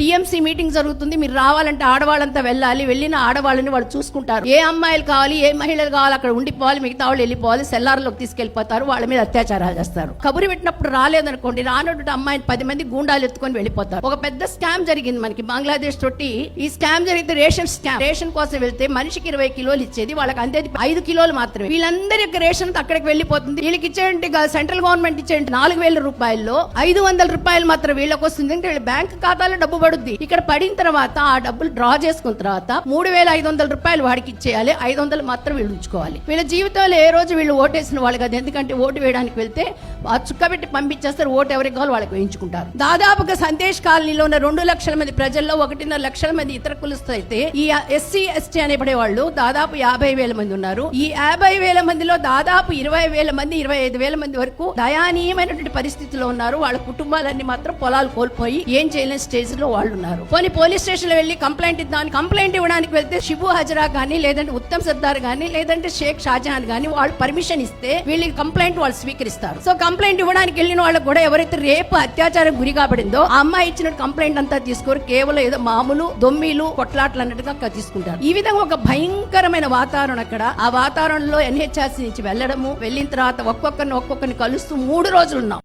TMC meeting జరుగుతుంది. మీరు రావాలంటే ఆడవాళ్ళంతా వెళ్ళాలి. వెళ్ళిన ఆడవాళ్ళని వాళ్ళు చూసుకుంటారు. ఏ అమ్మాయిలు కావాలి ఏ మహిళలు కావాలి అక్కడ ఉండిపోవాలి మిగతా వాళ్ళు వెళ్ళిపోవాలి సెల్లార్లోకి తీసుకెళ్ళిపోతారు వాళ్ళ మీద అత్యాచారాలు చేస్తారు. కబురు పెట్టినప్పుడు రాలేదనుకోండి రానటువంటి అమ్మాయిని పది మంది గూండాలు ఎత్తుకొని వెళ్ళిపోతారు. ఒక పెద్ద స్కామ్ జరిగింది మనకి బంగ్లాదేశ్ తోటి. ఈ స్కామ్ జరిగితే రేషన్ స్కామ్. రేషన్ కోసం వెళ్తే మనిషికి ఇరవై కిలోలు ఇచ్చేది వాళ్ళకి అందేది ఐదు కిలోలు మాత్రమే. వీళ్ళందరి యొక్క రేషన్ అక్కడికి వెళ్ళిపోతుంది. వీళ్ళకి ఇచ్చేయండి సెంట్రల్ గవర్నమెంట్ ఇచ్చేయండి. నాలుగు వేల రూపాయల్లో ఐదు వందల రూపాయలు మాత్రం వీళ్ళకి వస్తుంది. వీళ్ళ బ్యాంక్ ఖాతాలో డబ్బు పడుద్ది. ఇక్కడ పడిన తర్వాత ఆ డబ్బులు డ్రా చేసుకున్న తర్వాత మూడు వేల ఐదు వందల రూపాయలు వాడికి ఇచ్చేయాలి. ఐదు వందలు మాత్రం వీళ్ళు ఉంచుకోవాలి. వీళ్ళ జీవితంలో ఏ రోజు వీళ్ళు ఓటేసిన వాళ్ళు కదా. ఎందుకంటే ఓటు వేయడానికి వెళ్తే ఆ చుక్క పెట్టి పంపించేస్తారు. ఓటు ఎవరికి కావాలి వాళ్ళకి వేయించుకుంటారు. దాదాపుగా సందేశ్ కాలనీలో ఉన్న రెండు లక్షల మంది ప్రజల్లో ఒకటిన్నర లక్షల మంది ఇతర కులస్తులు అయితే ఈ ఎస్సీ ఎస్టీ అనేబడే వాళ్ళు దాదాపు యాభై వేల మంది ఉన్నారు. ఈ యాభై వేల మందిలో దాదాపు ఇరవై వేల మంది ఇరవై ఐదు వేల మంది వరకు దయానీయమైనటువంటి పరిస్థితిలో ఉన్నారు. వాళ్ళ కుటుంబాలన్నీ మాత్రం పొలాలు కోల్పోయి ఏం చేయలేని స్టేజ్లో వాళ్ళు ఉన్నారు పోనీ పోలీస్ స్టేషన్లో వెళ్ళి కంప్లైంట్ ఇద్దాం కంప్లైంట్ ఇవ్వడానికి వెళ్తే శిబు హజరా గానీ లేదంటే ఉత్తమ్ సర్దార్ గానీ లేదంటే షేక్ షాజహాన్ గానీ వాళ్ళు పర్మిషన్ ఇస్తే వీళ్ళకి కంప్లైంట్ వాళ్ళు స్వీకరిస్తారు. సో కంప్లైంట్ ఇవ్వడానికి వెళ్ళిన వాళ్ళకి కూడా ఎవరైతే రేపు అత్యాచారం గురి కాబడిందో ఆ అమ్మాయి ఇచ్చిన కంప్లైంట్ అంతా తీసుకోరు. కేవలం ఏదో మామూలు దొమ్మిలు కొట్లాట్లు అన్నట్టుగా తీసుకుంటారు. ఈ విధంగా ఒక భయంకరమైన వాతావరణం అక్కడ. ఆ వాతావరణంలో ఎన్హెచ్ఆర్సీ నుంచి వెళ్ళడము వెళ్ళిన తర్వాత ఒక్కొక్కరిని ఒక్కొక్కరిని కలుస్తూ మూడు రోజులు ఉన్నాం.